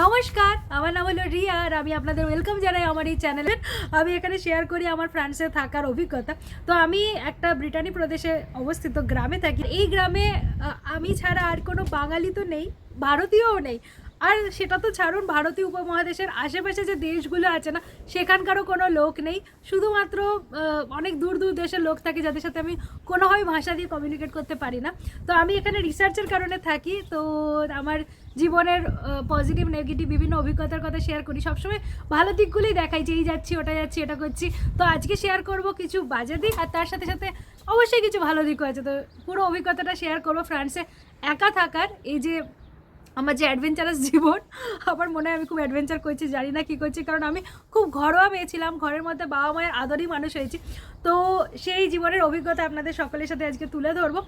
নমস্কার, আমার নাম হলো রিয়া আর আমি আপনাদের ওয়েলকাম জানাই আমার এই চ্যানেলে আমি এখানে শেয়ার করি আমার ফ্রান্সে থাকার অভিজ্ঞতা। তো আমি একটা ব্রিটানি প্রদেশে অবস্থিত গ্রামে থাকি। এই গ্রামে আমি ছাড়া আর কোনো বাঙালি তো নেই, ভারতীয়ও নেই। আর সেটা তো ছাড়ুন, ভারতীয় উপমহাদেশের আশেপাশে যে দেশগুলো আছে না, সেখানকারও কোনো লোক নেই। শুধুমাত্র অনেক দূর দূর দেশের লোক থাকে যাদের সাথে আমি কোনোভাবে ভাষা দিয়ে কমিউনিকেট করতে পারি না। তো আমি এখানে রিসার্চের কারণে থাকি, তো আমার জীবনের পজিটিভ নেগেটিভ বিভিন্ন অভিজ্ঞতার কথা শেয়ার করি। সবসময় ভালো দিকগুলোই দেখাই যে এই যাচ্ছি ওটা যাচ্ছি, এটা করছি। তো আজকে শেয়ার করব কিছু বাজে দিক, আর তার সাথে সাথে অবশ্যই কিছু ভালো দিকও আছে। তো পুরো অভিজ্ঞতাটা শেয়ার করব ফ্রান্সে একা থাকার, এই যে আমার যে অ্যাডভেঞ্চারাস জীবন, আমার মনে হয় আমি খুব অ্যাডভেঞ্চার করছি, জানি না কী করছি, কারণ আমি খুব ঘরোয়া মেয়ে ছিলাম, ঘরের মধ্যে বাবা মায়ের আদরই মানুষ হয়েছি। তো সেই জীবনের অভিজ্ঞতা আপনাদের সকলের সাথে আজকে তুলে ধরবো।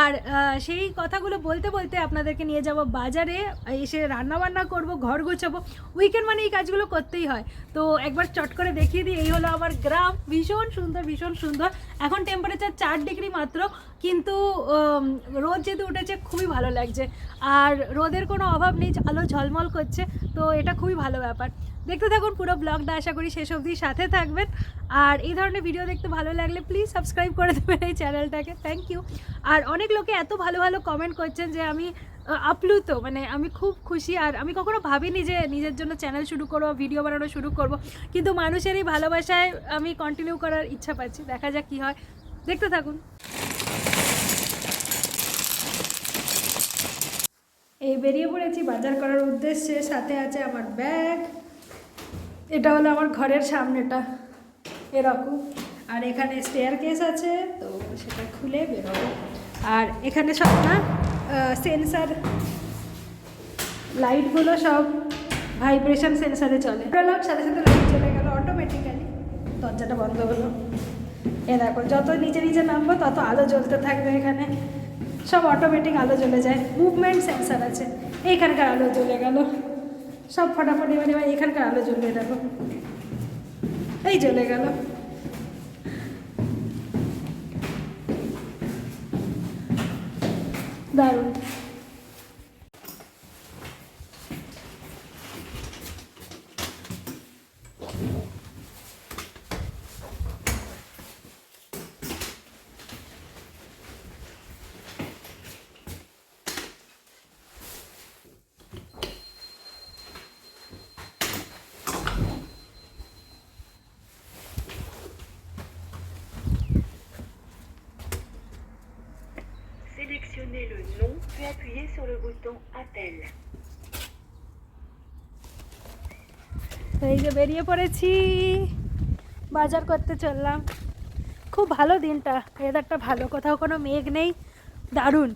আর সেই কথাগুলো বলতে বলতে আপনাদেরকে নিয়ে যাব বাজারে, এসে রান্না বান্না করব, ঘর গোছাবো। উইকেন্ড মানে এই কাজগুলো করতেই হয়। তো একবার চট করে দেখিয়ে দিই, এই হলো আমার গ্রাম। ভীষণ সুন্দর ভীষণ সুন্দর। এখন টেম্পারেচার চার ডিগ্রি মাত্র, কিন্তু রোদ যেহেতু উঠেছে, খুবই ভালো লাগছে। আর রোদের কোনো অভাব নেই, আলো ঝলমল করছে, তো এটা খুবই ভালো ব্যাপার। দেখতে থাকুন, পুরো ব্লগটা আশা করি শেষ অবধি সাথে থাকবেন। আর এই ধরনের ভিডিও দেখতে ভালো লাগলে প্লিজ সাবস্ক্রাইব করে দেবেন এই চ্যানেলটাকে থ্যাংক ইউ আর অনেক লোকে এত ভালো ভালো কমেন্ট করছেন যে আমি আপ্লুত মানে আমি খুব খুশি। আর আমি কখনো ভাবিনি যে নিজের জন্য চ্যানেল শুরু করব ভিডিও বানানো শুরু করব। কিন্তু মানুষের এই ভালোবাসায় আমি কন্টিনিউ করার ইচ্ছা পাচ্ছি। দেখা যাক কী হয়। দেখতে থাকুন। এই বেরিয়ে পড়েছি বাজার করার উদ্দেশ্যে। সাথে আছে আমার ব্যাগ এটা হলো আমার ঘরের সামনেটা, এরকম। আর এখানে স্টেয়ার কেস আছে, তো সেটা খুলে বেরোবো। আর এখানে সব না সেন্সার লাইটগুলো সব ভাইব্রেশন সেন্সারে চলে। বেরোলাম, সাথে সাথে লাইট চলে গেল অটোমেটিক্যালি দরজাটা বন্ধ হলো। এ দেখো, যত নিচে নিচে নামবো, তত আলো জ্বলতে থাকবে এখানে। সব অটোমেটিক আলো জ্বলে যায়। মুভমেন্ট সেন্সার আছে। এইখানকার আলো জ্বলে গেল। সব ফটাফট এবার এবার এখানকার আলো জ্বলবে দেখো। এই জ্বলে গেল। দারুণ। এই যে বেরিয়ে পড়েছি। বাজার করতে চললাম। খুব ভালো দিনটা। ওয়েদারটা ভালো। কোথাও কোনো মেঘ নেই। দারুণ।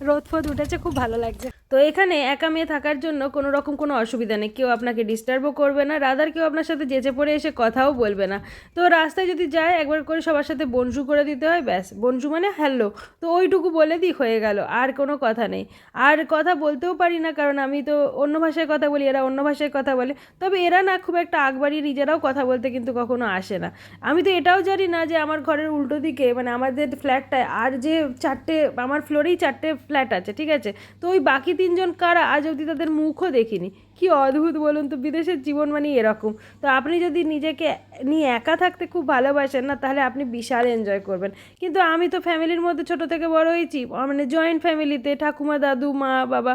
রোদ ফোদ উঠেছে, খুব ভালো লাগছে। তো এখানে একা মেয়ে থাকার জন্য কোনো রকম কোনো অসুবিধা নেই। কেউ আপনাকে ডিস্টার্বও করবে না, রাদার কেউ আপনার সাথে যেচে পড়ে এসে কথাও বলবে না। তো রাস্তায় যদি যায়, একবার করে সবার সাথে বনসু করে দিতে হয়, ব্যাস। বনসু মানে হ্যালো। তো ওইটুকু বলে দিই হয়ে গেল। আর কোনো কথা নেই। আর কথা বলতেও পারি না, কারণ আমি তো অন্য ভাষায় কথা বলি, এরা অন্য ভাষায় কথা বলে। তবে এরা না খুব একটা আগবাড়ি নিজেরাও কথা বলতে কিন্তু কখনো আসে না। আমি তো এটাও জানি না যে আমার ঘরের উল্টো দিকে মানে আমাদের ফ্ল্যাটটায়, আর যে চারটে, আমার ফ্লোরেই চারটে ফ্ল্যাট আছে, ঠিক আছে? তো ওই বাকি তিনজন কারা? আজ অবধি তাদের মুখও দেখিনি। কি অদ্ভুত বলুন তো, বিদেশের জীবন মানে এরকম। তো আপনি যদি নিজেকে নিয়ে একা থাকতে খুব ভালোবাসেন না, তাহলে আপনি বিশাল এনজয় করবেন। কিন্তু আমি তো ফ্যামিলির মধ্যে ছোট থেকে বড় হয়েছি। মানে জয়েন্ট ফ্যামিলিতে ঠাকুমা দাদু, মা, বাবা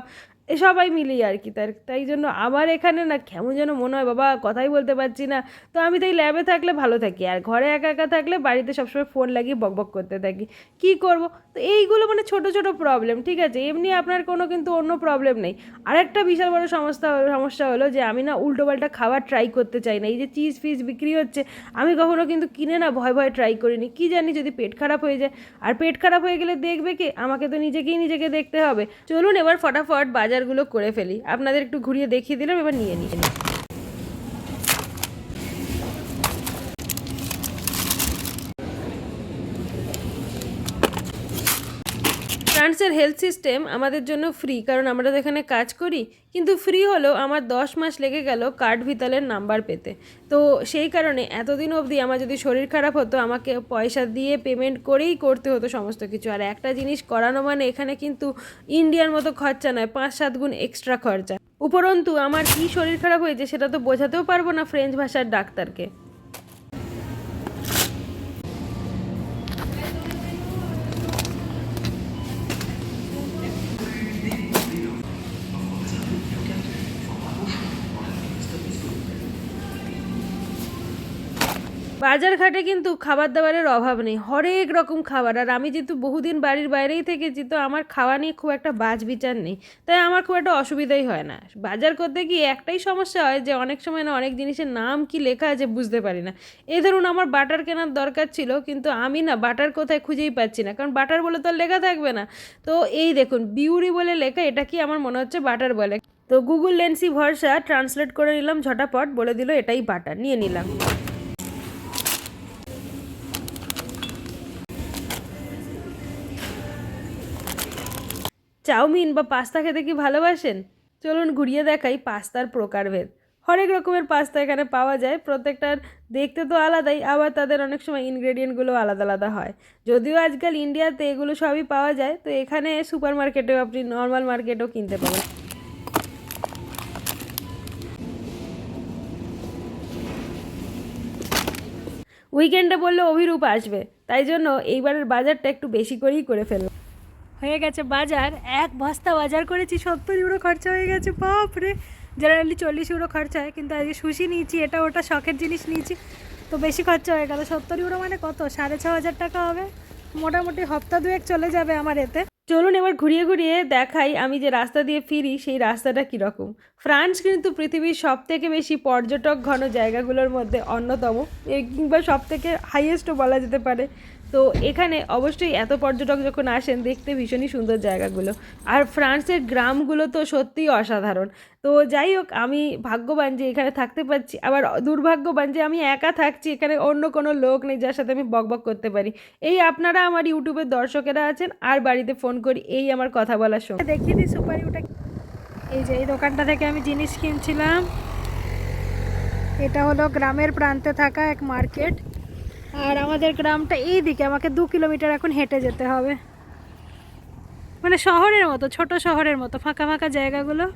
সবাই মিলেই আর কি, তার, তাই জন্য আমার এখানে না কেমন যেন মনে হয়, বাবা কথাই বলতে পারছি না। তো আমি তাই ল্যাবে থাকলে ভালো থাকি, আর ঘরে একা একা থাকলে বাড়িতে সবসময় ফোন লাগিয়ে বকবক করতে থাকি। কি করব? তো এইগুলো মানে ছোট ছোট প্রবলেম ঠিক আছে? এমনি আপনার কোনো কিন্তু অন্য প্রবলেম নেই। আর একটা বিশাল বড় সমস্যা সমস্যা হলো যে আমি না উল্টোপাল্টা খাবার ট্রাই করতে চাই না, এই যে চিজ ফিজ বিক্রি হচ্ছে, আমি কখনো কিন্তু কিনে না, ভয় ভয় ট্রাই করিনি। কি জানি যদি পেট খারাপ হয়ে যায়। আর পেট খারাপ হয়ে গেলে দেখবে কি, আমাকে তো নিজেকেই নিজেকে দেখতে হবে। চলুন এবার ফটাফট বাজারগুলো করে ফেলি। আপনাদের একটু ঘুরিয়ে দেখিয়ে দিলাম এবার নিয়ে নিই। ফ্রান্সের হেলথ সিস্টেম আমাদের জন্য ফ্রি কারণ আমরা তো এখানে কাজ করি, কিন্তু ফ্রি হলেও আমার দশ মাস লেগে গেল কার্ড ভিতালের নাম্বার পেতে। তো সেই কারণে এতদিন অবধি আমার যদি শরীর খারাপ হতো, আমাকে পয়সা দিয়ে পেমেন্ট করেই করতে হতো সমস্ত কিছু। আর একটা জিনিস করানো মানে এখানে কিন্তু ইন্ডিয়ার মতো খরচা নয় পাঁচ সাত গুণ এক্সট্রা খরচা। উপরন্তু আমার কী শরীর খারাপ হয়েছে সেটা তো বোঝাতেও পারব না ফ্রেঞ্চ ভাষার ডাক্তারকে। বাজার ঘাটে কিন্তু খাবার দাবারের অভাব নেই, হরেক রকম খাবার। আর আমি যেহেতু বহুদিন বাড়ির বাইরেই থেকেছি, তো আমার খাওয়া নিয়ে খুব একটা বাজ বিচার নেই। তাই আমার খুব একটা অসুবিধাই হয় না। বাজার করতে গিয়ে একটাই সমস্যা হয় যে, অনেক সময় না অনেক জিনিসের নাম কি লেখা আছে বুঝতে পারি না। এই ধরুন আমার বাটার কেনার দরকার ছিল, কিন্তু আমি না বাটার কোথায় খুঁজেই পাচ্ছি না, কারণ বাটার বলে তো আর লেখা থাকবে না। তো এই দেখুন, বিউরি বলে লেখা, এটা কি আমার মনে হচ্ছে বাটার বলে। তো গুগল লেন্সি ভরসা ট্রান্সলেট করে নিলাম ঝটাপট, বলে দিল এটাই বাটার, নিয়ে নিলাম। চাউমিন বা পাস্তা খেতে কি ভালোবাসেন? চলুন ঘুরিয়ে দেখাই পাস্তার প্রকারভেদ। হরেক রকমের পাস্তা এখানে পাওয়া যায়, প্রত্যেকটার দেখতে তো আলাদাই, আবার তাদের অনেক সময় ইনগ্রেডিয়েন্টগুলো আলাদা আলাদা হয়। যদিও আজকাল ইন্ডিয়াতে এগুলো সবই পাওয়া যায়, তো এখানে সুপার মার্কেটেও আপনি নর্মাল মার্কেটেও কিনতে পাবেন। উইকেন্ডে বললে অভিরূপ আসবে, তাই জন্য এইবারের বাজারটা একটু বেশি করেই করে ফেললাম। হয়ে গেছে বাজার। এক বস্তা বাজার করেছি, সত্তর ইউরো খরচা হয়ে গেছে, বাপরে! জেনারেলি চল্লিশ ইউরো খরচা হয়, কিন্তু আজকে সুশি নিয়েছি, এটা ওটা শখের জিনিস নিয়েছি। তো বেশি খরচা হয়ে গেল, সত্তর ইউরো মানে কত? সাড়ে ছ হাজার টাকা হবে। মোটামুটি হপ্তা দুয়েক চলে যাবে আমার এতে। চলুন এবার ঘুরিয়ে ঘুরিয়ে দেখাই আমি যে রাস্তা দিয়ে ফিরি, সেই রাস্তাটা কীরকম। ফ্রান্স কিন্তু পৃথিবীর সব থেকে বেশি পর্যটক ঘন জায়গাগুলোর মধ্যে অন্যতম কিংবা সব থেকে হাইয়েস্টও বলা যেতে পারে। তো এখানে অবশ্যই এত পর্যটক যখন আসেন, দেখতে ভীষণই সুন্দর জায়গাগুলো। আর ফ্রান্সের গ্রামগুলো তো সত্যিই অসাধারণ। তো যাই হোক, আমি ভাগ্যবান যে এখানে থাকতে পারছি। আবার দুর্ভাগ্যবান যে আমি একা থাকছি, এখানে অন্য কোনো লোক নেই যার সাথে আমি বকবক করতে পারি। এই আপনারা আমার ইউটিউবের দর্শকেরা আছেন, আর বাড়িতে ফোন করি, এই আমার কথা বলার সময় দেখিয়ে দিই সুপারি এই যে এই দোকানটা থেকে আমি জিনিস কিনছিলাম। এটা হলো গ্রামের প্রান্তে থাকা এক মার্কেট। আর আমাদের গ্রামটা এই দিকে আমাকে দু কিলোমিটার এখন হেঁটে যেতে হবে। মানে শহরের মতো, ছোট শহরের মতো, ফাঁকা ফাঁকা জায়গাগুলো।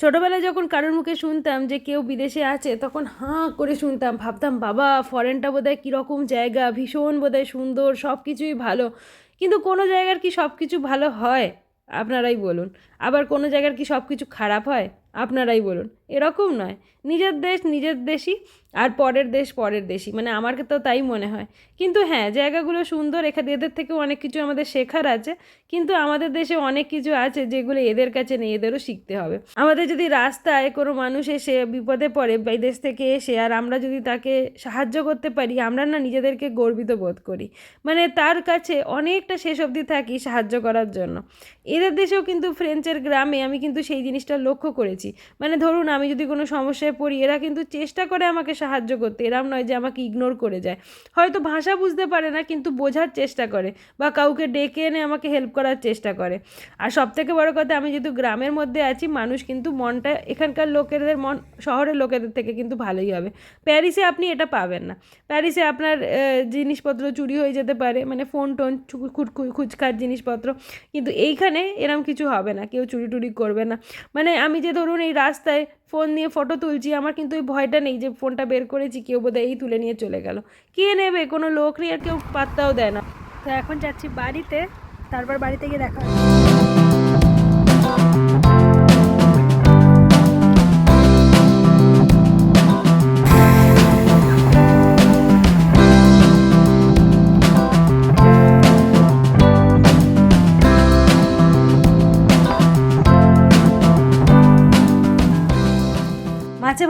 ছোটোবেলায় যখন কারোর মুখে শুনতাম যে কেউ বিদেশে আছে, তখন হাঁ করে শুনতাম, ভাবতাম, বাবা ফরেনটা বোধহয় কীরকম জায়গা, ভীষণ বোধহয় সুন্দর সব কিছুই ভালো। কিন্তু কোনো জায়গার কি সব কিছু ভালো হয়? আপনারাই বলুন। আবার কোনো জায়গার কি সব কিছু খারাপ হয়? আপনারাই বলুন। এরকম নয়। নিজের দেশ নিজের দেশই আর পরের দেশ পরের দেশই। মানে আমার তো তাই মনে হয়। কিন্তু হ্যাঁ জায়গাগুলো সুন্দর, এখানে এদের থেকেও অনেক কিছু আমাদের শেখার আছে। কিন্তু আমাদের দেশে অনেক কিছু আছে যেগুলো এদের কাছে নেই, এদেরও শিখতে হবে। আমাদের যদি রাস্তায় কোনো মানুষ এসে বিপদে পড়ে বিদেশ থেকে এসে আর আমরা যদি তাকে সাহায্য করতে পারি, আমরা না নিজেদেরকে গর্বিত বোধ করি। মানে তার কাছে অনেকটা শেষ অবধি থাকি সাহায্য করার জন্য। এদের দেশেও কিন্তু ফ্রেঞ্চের গ্রামে আমি কিন্তু সেই জিনিসটা লক্ষ্য করেছি। মানে ধরুন আমি যদি কোনো সমস্যায় পড়ি, এরা কিন্তু চেষ্টা করে আমাকে সাহায্য করতে। এরম নয় যে আমাকে ইগনোর করে যায়। হয়তো ভাষা বুঝতে পারে না, কিন্তু বোঝার চেষ্টা করে বা কাউকে ডেকে এনে আমাকে হেল্প করার চেষ্টা করে। আর সব থেকে বড় কথা, আমি যেহেতু গ্রামের মধ্যে আছি, মানুষ কিন্তু মনটা, এখানকার লোকেদের মন, শহরের লোকেদের থেকে কিন্তু ভালোই হবে। প্যারিসে আপনি এটা পাবেন না। প্যারিসে আপনার জিনিসপত্র চুরি হয়ে যেতে পারে মানে ফোন টোন ছু- খুট খু- খুচখাট জিনিসপত্র। কিন্তু এইখানে এরম কিছু হবে না, কেউ চুরি টুরি করবে না। মানে আমি যে ধরুন এই রাস্তায় ফোন নিয়ে ফটো তুলছি, আমার কিন্তু ওই ভয়টা নেই যে ফোনটা বের করেছি, কেউ বোধহয় এই তুলে নিয়ে চলে গেল। কে নেবে? কোনো লোক নিয়ে আর কেউ পাত্তাও দেয় না। তো এখন যাচ্ছি বাড়িতে, তারপর বাড়িতে গিয়ে দেখা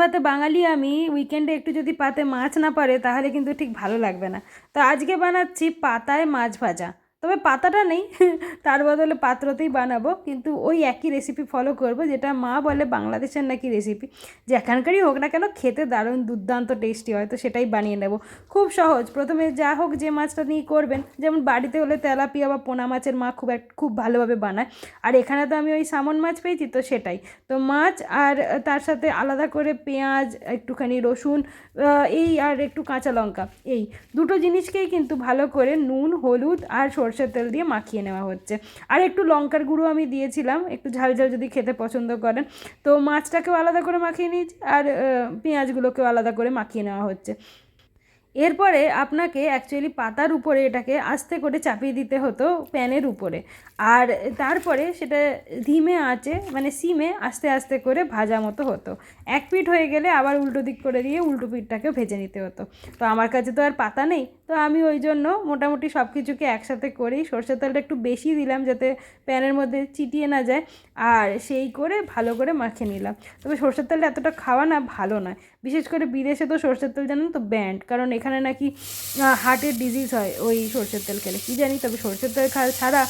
ভাতে বাঙালি আমি উইকেন্ডে একটু যদি পাতে মাছ না পারে, তাহলে কিন্তু ঠিক ভালো লাগবে না। তো আজকে বানাচ্ছি পাতায় মাছ ভাজা। তবে পাতাটা নেই, তার বদলে পাত্রতেই বানাবো। কিন্তু ওই একই রেসিপি ফলো করব, যেটা মা বলে বাংলাদেশের নাকি রেসিপি যেখানকারই হোক না কেন, খেতে দারুণ দুর্দান্ত টেস্টি হয়, তো সেটাই বানিয়ে নেব। খুব সহজ। প্রথমে যা হোক যে মাছটা নিয়ে করবেন, যেমন বাড়িতে হলে তেলাপিয়া বা পোনা মাছের মা খুব এক, খুব ভালোভাবে বানায়। আর এখানে তো আমি ওই সামন মাছ পেয়েছি, তো সেটাই। তো মাছ আর তার সাথে আলাদা করে পেঁয়াজ, একটুখানি রসুন এই আর একটু কাঁচা লঙ্কা, এই। দুটো জিনিসকেই কিন্তু ভালো করে নুন, হলুদ আর সর্ষের তেল দিয়ে মাখিয়ে নেওয়া হচ্ছে। আর একটু লঙ্কার গুঁড়ো আমি দিয়েছিলাম, একটু ঝাল ঝাল যদি খেতে পছন্দ করেন। তো মাছটাকেও আলাদা করে মাখিয়ে নিয়েছি, আর পেঁয়াজগুলোকেও আলাদা করে মাখিয়ে নেওয়া হচ্ছে। এরপরে আপনাকে অ্যাকচুয়ালি পাতার উপরে এটাকে আস্তে করে চাপিয়ে দিতে হতো প্যানের উপরে। আর তারপরে সেটা ধিমে আঁচে মানে সিমে আস্তে আস্তে করে ভাজা মতো হতো। এক পিঠ হয়ে গেলে আবার উল্টো দিক করে দিয়ে উল্টো পিঠটাকে ভেজে নিতে হতো। তো আমার কাছে তো আর পাতা নেই তো আমি ওই জন্য মোটামুটি সব কিছুকে একসাথে করেই সর্ষের তেলটা একটু বেশি দিলাম যাতে প্যানের মধ্যে চিটিয়ে না যায়। আর সেই করে ভালো করে মাখিয়ে নিলাম। তবে সর্ষের তেলটা এতটা খাওয়া না ভালো নয়। বিশেষ করে বিদেশে তো সর্ষের তেল জানেন তো ব্যান্ড। কারণ এখানে নাকি হার্টের ডিজিজ হয় ওই সর্ষের তেল খেলে। কী জানি? তবে সর্ষের তেল খাওয়া ছাড়া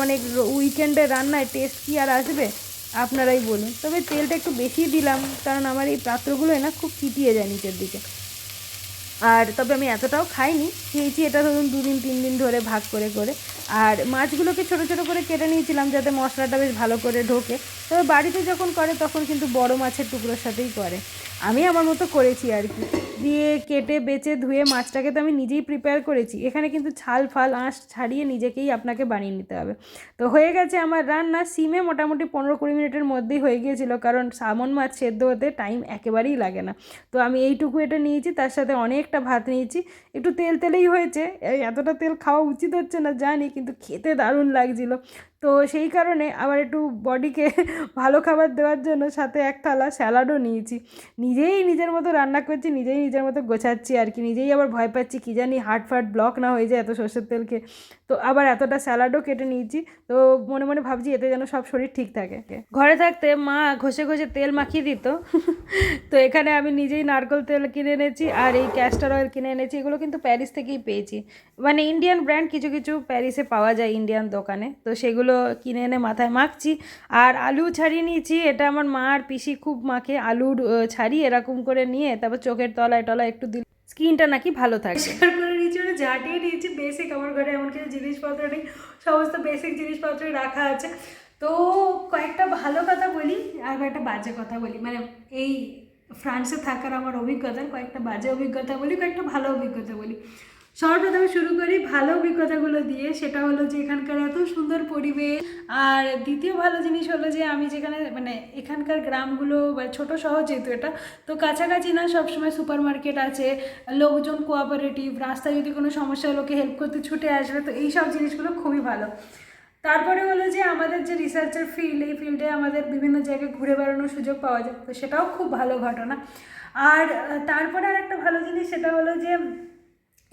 মানে উইকেন্ডে রান্নায় টেস্ট কি আর আসবে? আপনারাই বলুন। তবে তেলটা একটু বেশি দিলাম। কারণ আমার এই পাত্রগুলোয় না খুব চিটিয়ে যায় নিচের দিকে। আর তবে আমি এতটাও খাইনি, খেয়েছি এটা ধরুন দুদিন তিন দিন ধরে ভাগ করে করে। আর মাছগুলোকে ছোটো ছোটো করে কেটে নিয়েছিলাম যাতে মশলাটা বেশ ভালো করে ঢোকে। তবে বাড়িতে যখন করে তখন কিন্তু বড় মাছের টুকরোর সাথেই করে। আমি আমার মতো করেছি আর কি। দিয়ে কেটে, বেচে, ধুয়ে মাছটাকে তো আমি নিজেই প্রিপেয়ার করেছি। এখানে কিন্তু ছাল ফাল, আঁশ ছাড়িয়ে নিজেকেই আপনাকে বানিয়ে নিতে হবে। তো হয়ে গেছে আমার রান্না। সিমে মোটামুটি পনেরো কুড়ি মিনিটের মধ্যেই হয়ে গিয়েছিল, কারণ সামন মাছ সেদ্ধ হতে টাইম একেবারেই লাগে না। তো আমি এইটুকু এটা নিয়েছি, তার সাথে অনেকটা ভাত নিয়েছি। একটু তেল তেলেই হয়েছে। এতটা তেল খাওয়া উচিত হচ্ছে না, জানি, কিন্তু খেতে দারুণ লাগছিল। তো সেই কারণে আবার একটু বডিকে ভালো খাবার দেওয়ার জন্য সাথে এক থালা স্যালাডও নিয়েছি। নিজেই নিজের মতো রান্না করছি, নিজেই নিজের মতো গোছাচ্ছি আর কি। নিজেই আবার ভয় পাচ্ছি, কী জানি হার্ট ফার্ট ব্লক না হয়ে যায় এত সর্ষের তেল খেয়ে তো আবার এতটা স্যালাডও কেটে নিয়েছি। তো মনে মনে ভাবছি এতে যেন সব শরীর ঠিক থাকে। ঘরে থাকতে মা ঘষে ঘষে তেল মাখিয়ে দিত। তো এখানে আমি নিজেই নারকেল তেল কিনে এনেছি আর এই ক্যাস্টার অয়েল কিনে এনেছি। এগুলো কিন্তু প্যারিস থেকেই পেয়েছি। মানে ইন্ডিয়ান ব্র্যান্ড কিছু কিছু প্যারিসে পাওয়া যায় ইন্ডিয়ান দোকানে। তো সেগুলো কিনে এনে মাথায় মাখছি। আর আলু ছাড়িয়ে নিয়েছি। এটা আমার মা আর পিসি খুব মাখে। আলুর ছাড়িয়ে এরকম করে নিয়ে তারপর চোখের তলায় টলায় একটু দিল। স্কিনটা নাকি ভালো থাকে। নিয়েছি ওটা ঝাঁটিয়ে নিয়েছি বেসিক আমার ঘরে এমন কিছু জিনিসপত্র নেই, সমস্ত বেসিক জিনিসপত্রই রাখা আছে। তো কয়েকটা ভালো কথা বলি, আর কয়েকটা বাজে কথা বলি। মানে এই ফ্রান্সে থাকার আমার অভিজ্ঞতা, কয়েকটা বাজে অভিজ্ঞতা বলি, কয়েকটা ভালো অভিজ্ঞতা বলি। সর্বপ্রথমে শুরু করি ভালো অভিজ্ঞতাগুলো দিয়ে। সেটা হলো যে এখানকার এত সুন্দর পরিবেশ। আর দ্বিতীয় ভালো জিনিস হলো যে আমি যেখানে মানে এখানকার গ্রামগুলো বা ছোট শহর যেহেতু এটা, তো কাছাকাছি না সবসময় সুপার মার্কেট আছে, লোকজন কোঅপারেটিভ রাস্তায় যদি কোনো সমস্যা হলো হেল্প করতে ছুটে আসবে, তো এই সব জিনিসগুলো খুবই ভালো। তারপরে হলো যে আমাদের যে রিসার্চের ফিল্ড এই ফিল্ডে আমাদের বিভিন্ন জায়গায় ঘুরে বেড়ানোর সুযোগ পাওয়া যায়, তো সেটাও খুব ভালো ঘটনা। আর তারপরে আর একটা ভালো জিনিস সেটা হলো যে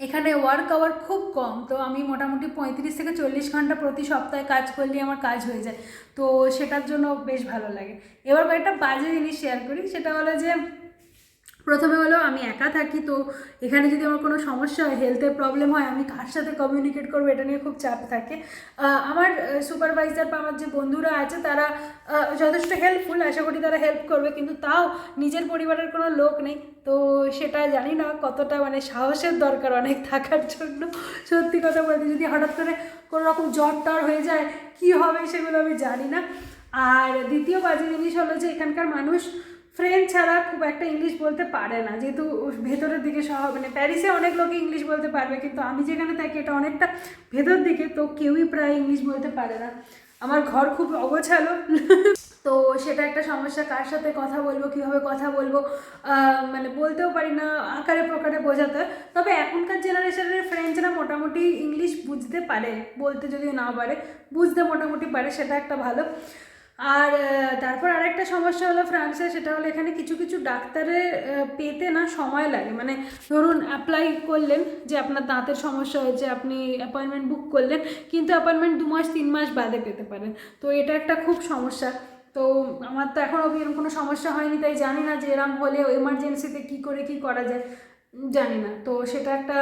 এখানে ওয়ার্ক আওয়ার খুব কম, তো আমি মোটামুটি পঁয়ত্রিশ থেকে চল্লিশ ঘণ্টা প্রতি সপ্তাহে কাজ করলে আমার কাজ হয়ে যায়। তো সেটার জন্য বেশ ভালো লাগে। এবার একটা বাজে জিনিস শেয়ার করি, সেটা হলো যে প্রথমে হলো আমি একা থাকি, তো এখানে যদি আমার কোনো সমস্যা হয় হেলথের প্রবলেম হয়, আমি কার সাথে কমিউনিকেট করব এটা নিয়ে খুব চাপ থাকে। আমার সুপারভাইজার বা আমার যে বন্ধুরা আছে, তারা যথেষ্ট হেল্পফুল আশা করি তারা হেল্প করবে, কিন্তু তাও নিজের পরিবারের কোনো লোক নেই। তো সেটা জানি না কতটা মানে সাহসের দরকার অনেক থাকার জন্য। সত্যি কথা বলতে যদি হঠাৎ করে কোনো রকম জ্বর টর হয়ে যায়, কী হবে সেগুলো আমি জানি না। আর দ্বিতীয় বাজে জিনিস হলো যে, এখানকার মানুষ ফ্রেঞ্চ ছাড়া খুব একটা ইংলিশ বলতে পারে না। যেহেতু ভেতরের দিকে শহর মানে প্যারিসে অনেক লোকে ইংলিশ বলতে পারবে, কিন্তু আমি যেখানে থাকি এটা অনেকটা ভেতর দিকে, তো কেউই প্রায় ইংলিশ বলতে পারে না। আমার ঘর খুব অগোছালো। তো সেটা একটা সমস্যা। কার সাথে কথা বলব, কীভাবে কথা বলব মানে বলতেও পারি না, আকারে প্রকারে বোঝাতে। তবে এখনকার জেনারেশনের ফ্রেন্ডসরা মোটামুটি ইংলিশ বুঝতে পারে, বলতে যদিও না পারে, বুঝতে মোটামুটি পারে, সেটা একটা ভালো। আর তারপর আরেকটা সমস্যা হলো ফ্রান্সে, সেটা হলো এখানে কিছু কিছু ডাক্তারের পেতে না সময় লাগে। মানে ধরুন অ্যাপ্লাই করলেন যে আপনার দাঁতের সমস্যা হয়েছে, আপনি অ্যাপয়েন্টমেন্ট বুক করলেন, কিন্তু অ্যাপয়েন্টমেন্ট দু মাস, তিন মাস বাদে পেতে পারেন। তো এটা একটা খুব সমস্যা। তো আমার তো এখন অবধি এরকম কোনো সমস্যা হয়নি, তাই জানি না যে এরম হলে এমার্জেন্সিতে কী করে, কী করা যায়, জানি না। তো সেটা একটা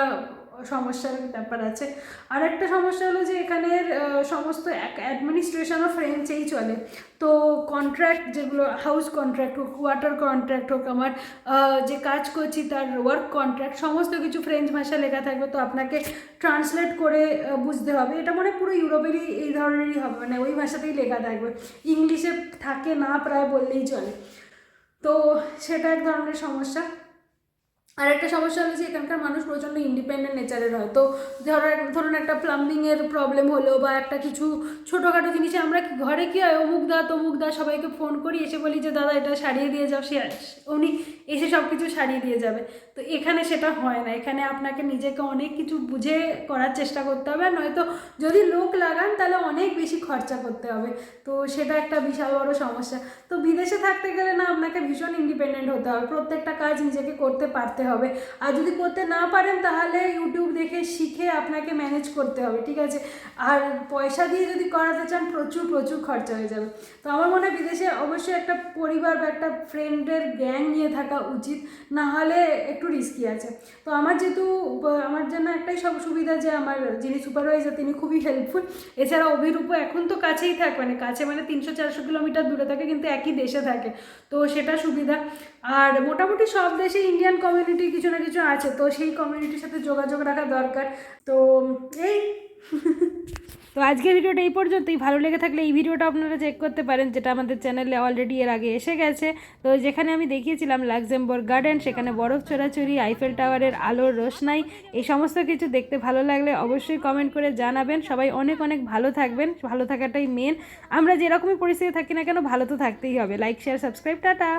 সমস্যার ব্যাপার আছে। আর একটা সমস্যা হলো যে এখানের সমস্ত অ্যাডমিনিস্ট্রেশনও ফ্রেঞ্চেই চলে। তো কন্ট্রাক্ট যেগুলো হাউস কন্ট্রাক্ট হোক ওয়াটার কন্ট্রাক্ট হোক আমার যে কাজ করছি তার ওয়ার্ক কন্ট্রাক্ট সমস্ত কিছু ফ্রেঞ্চ ভাষা লেখা থাকবে। তো আপনাকে ট্রান্সলেট করে বুঝতে হবে। এটা মানে পুরো ইউরোপেরই এই ধরনেরই হবে। মানে ওই ভাষাতেই লেখা থাকবে। ইংলিশে থাকে না প্রায় বললেই চলে। তো সেটা এক ধরনের সমস্যা। আর একটা সমস্যা হলো যে এখানকার মানুষ প্রচণ্ড ইন্ডিপেন্ডেন্ট নেচারের হয়। তো ধরেন ধরুন একটা প্লাম্বিংয়ের প্রবলেম হলো বা একটা কিছু ছোটোখাটো জিনিসে আমরা ঘরে কী হয়, অমুক দা তমুক দা সবাইকে ফোন করি, এসে বলি যে, দাদা, এটা সারিয়ে দিয়ে যাও। সে উনি এসে সব কিছু সারিয়ে দিয়ে যাবে। তো এখানে সেটা হয় না। এখানে আপনাকে নিজেকে অনেক কিছু বুঝে করার চেষ্টা করতে হবে। আর নয়তো যদি লোক লাগান, তাহলে অনেক বেশি খরচা করতে হবে। তো সেটা একটা বিশাল বড় সমস্যা। তো বিদেশে থাকতে গেলে না, আপনাকে ভীষণ ইন্ডিপেন্ডেন্ট হতে হবে। প্রত্যেকটা কাজ নিজেকে করতে পারতে হবে। আর যদি করতে না পারেন তাহলে ইউটিউব দেখে শিখে আপনাকে ম্যানেজ করতে হবে, ঠিক আছে? আর পয়সা দিয়ে যদি করাতে চান প্রচুর প্রচুর খরচা হয়ে যাবে। তো আমার মনে হয় বিদেশে অবশ্যই একটা পরিবার বা একটা ফ্রেন্ডের গ্যাং নিয়ে থাকা উচিত, না হলে একটু রিস্কি আছে। তো আমার যেহেতু, আমার জন্য একটাই সব সুবিধা যে আমার যিনি সুপারভাইজার তিনি খুবই হেল্পফুল এছাড়া অভিরূপ এখন তো কাছেই থাকে মানে কাছে মানে তিনশো, চারশো কিলোমিটার দূরে থাকে, কিন্তু একই দেশে থাকে। তো সেটা সুবিধা। আর মোটামুটি সব দেশে ইন্ডিয়ান কমিউনিটি কিছু না কিছু আছে, তো সেই কমিউনিটির সাথে যোগাযোগ রাখা দরকার। তো, এই। তো আজকের ভিডিওটা এই পর্যন্তই। ভালো লেগে থাকলে এই ভিডিওটা আপনারা চেক করতে পারেন, যেটা আমাদের চ্যানেলে অলরেডি এর আগে এসে গেছে। তো যেখানে আমি দেখিয়েছিলাম লাক্সেমবার্গ গার্ডেন সেখানে বরফ চোরাচুরি আইফেল টাওয়ারের আলোর রোশনাই, এই সমস্ত কিছু দেখতে ভালো লাগলে অবশ্যই কমেন্ট করে জানাবেন। সবাই অনেক অনেক ভালো থাকবেন। ভালো থাকাটাই মেন আমরা যেরকমই পরিস্থিতি থাকি না কেন, ভালো তো থাকতেই হবে। Like share subscribe tata.